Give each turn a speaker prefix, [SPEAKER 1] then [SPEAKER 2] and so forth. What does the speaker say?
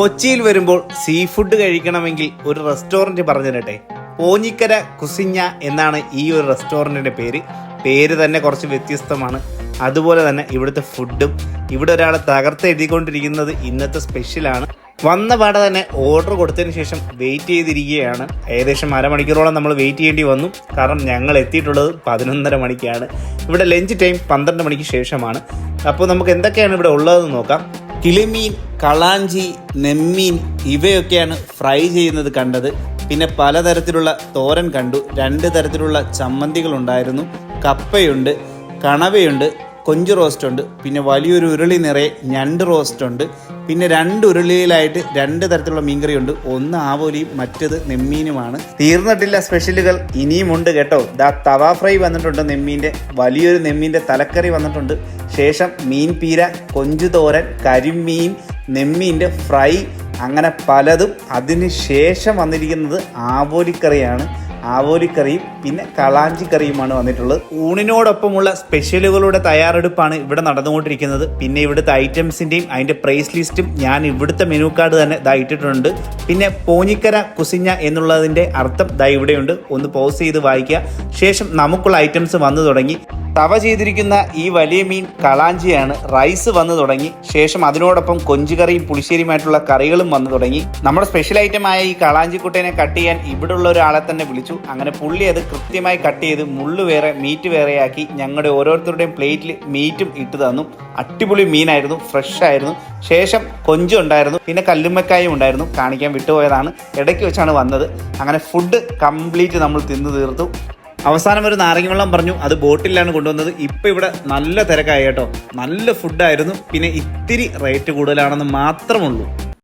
[SPEAKER 1] കൊച്ചിയിൽ വരുമ്പോൾ sea food കഴിക്കണമെങ്കിൽ ഒരു റെസ്റ്റോറന്റ് പറഞ്ഞു തരട്ടെ പോഞ്ഞിക്കര കുസിഞ്ഞ എന്നാണ് ഈ ഒരു റെസ്റ്റോറന്റിന്റെ പേര്. പേര് തന്നെ കുറച്ച് വ്യത്യസ്തമാണ്. അതുപോലെ തന്നെ ഇവിടുത്തെ ഫുഡും ഇവിടെ ഒരാൾ തകർത്ത് എഴുതിക്കൊണ്ടിരിക്കുന്നത് ഇന്നത്തെ സ്പെഷ്യലാണ് വന്ന പാടെ തന്നെ ഓർഡർ കൊടുത്തതിന് ശേഷം വെയിറ്റ് ചെയ്തിരിക്കുകയാണ്. ഏകദേശം അരമണിക്കൂറോളം നമ്മൾ വെയിറ്റ് ചെയ്യേണ്ടി വന്നു. കാരണം ഞങ്ങൾ എത്തിയിട്ടുള്ളത് പതിനൊന്നര മണിക്കാണ്. ഇവിടെ ലഞ്ച് ടൈം പന്ത്രണ്ട് മണിക്ക് ശേഷമാണ്. അപ്പോൾ നമുക്ക് എന്തൊക്കെയാണ് ഇവിടെ ഉള്ളതെന്ന് നോക്കാം. കിളിമീൻ കളാഞ്ചി നെമ്മീൻ ഇവയൊക്കെയാണ് ഫ്രൈ ചെയ്യുന്നത് കണ്ടത്. പിന്നെ പലതരത്തിലുള്ള തോരൻ കണ്ടു. രണ്ട് തരത്തിലുള്ള ചമ്മന്തികളുണ്ടായിരുന്നു. കപ്പയുണ്ട് കണവയുണ്ട് കൊഞ്ച് റോസ്റ്റ് ഉണ്ട്. പിന്നെ വലിയൊരു ഉരുളി നിറയെ ഞണ്ട് റോസ്റ്റ് ഉണ്ട്. പിന്നെ രണ്ട് ഉരുളിയിലായിട്ട് രണ്ട് തരത്തിലുള്ള മീൻകറി ഉണ്ട് ഒന്ന് ആവോലിയും മറ്റത് നെമ്മീനുമാണ്. തീർന്നിട്ടില്ല സ്പെഷ്യലുകൾ ഇനിയുമുണ്ട് കേട്ടോ. ദാ തവ ഫ്രൈ വന്നിട്ടുണ്ട് നെമ്മീന്റെ. വലിയൊരു നെമ്മീന്റെ തലക്കറി വന്നിട്ടുണ്ട്. ശേഷം മീൻ പീര കൊഞ്ച് തോരൻ കരിമീൻ നെമ്മീന്റെ ഫ്രൈ അങ്ങനെ പലതും. അതിന് ശേഷം വന്നിരിക്കുന്നത് ആവോലിക്കറിയാണ്. ആവോലിക്കറിയും പിന്നെ കളാഞ്ചി കറിയുമാണ് വന്നിട്ടുള്ളത്. ഊണിനോടൊപ്പമുള്ള സ്പെഷ്യലുകളുടെ തയ്യാറെടുപ്പാണ് ഇവിടെ നടന്നുകൊണ്ടിരിക്കുന്നത്. പിന്നെ ഇവിടുത്തെ ഐറ്റംസിന്റെയും അതിന്റെ പ്രൈസ് ലിസ്റ്റും ഞാൻ ഇവിടുത്തെ മെനു കാർഡ് തന്നെ ദാ ഇട്ടിട്ടുണ്ട്. പിന്നെ പോഞ്ഞിക്കര കുസിഞ്ഞ എന്നുള്ളതിന്റെ അർത്ഥം ദാ ഇവിടെയുണ്ട്. ഒന്ന് പോസ് ചെയ്ത് വായിക്കുക. ശേഷം നമുക്കുള്ള ഐറ്റംസ് വന്നു തുടങ്ങി. തവ ചെയ്തിരിക്കുന്ന ഈ വലിയ മീൻ കളാഞ്ചിയാണ് റൈസ് വന്നു തുടങ്ങി. ശേഷം അതിനോടൊപ്പം കൊഞ്ചുകറിയും പുളിശ്ശേരിയുമായിട്ടുള്ള കറികളും വന്നു തുടങ്ങി. നമ്മുടെ സ്പെഷ്യൽ ഐറ്റമായ ഈ കളാഞ്ചിക്കുട്ടേനെ കട്ട് ചെയ്യാൻ ഇവിടെയുള്ള ഒരാളെ തന്നെ വിളിച്ചു. അങ്ങനെ പുള്ളി അത് കൃത്യമായി കട്ട് ചെയ്ത് മുള്ളു വേറെ മീറ്റ് വേറെയാക്കി ഞങ്ങളുടെ ഓരോരുത്തരുടെയും പ്ലേറ്റിൽ മീറ്റും ഇട്ട് തന്നു. അടിപൊളി മീനായിരുന്നു ഫ്രഷ് ആയിരുന്നു. ശേഷം കൊഞ്ചും ഉണ്ടായിരുന്നു പിന്നെ കല്ലുമ്മക്കായും ഉണ്ടായിരുന്നു. കാണിക്കാൻ വിട്ടുപോയതാണ്. ഇടയ്ക്ക് വെച്ചാണ് വന്നത്. അങ്ങനെ ഫുഡ് കംപ്ലീറ്റ് നമ്മൾ തിന്നു തീർത്തു. അവസാനം ഒരു നാരങ്ങ വെള്ളം പറഞ്ഞു അത് ബോട്ടിലാണ് കൊണ്ടുവന്നത്. ഇപ്പം ഇവിടെ നല്ല തിരക്കായി കേട്ടോ. നല്ല ഫുഡായിരുന്നു പിന്നെ ഇത്തിരി റേറ്റ് കൂടുതലാണെന്ന് മാത്രമുള്ളൂ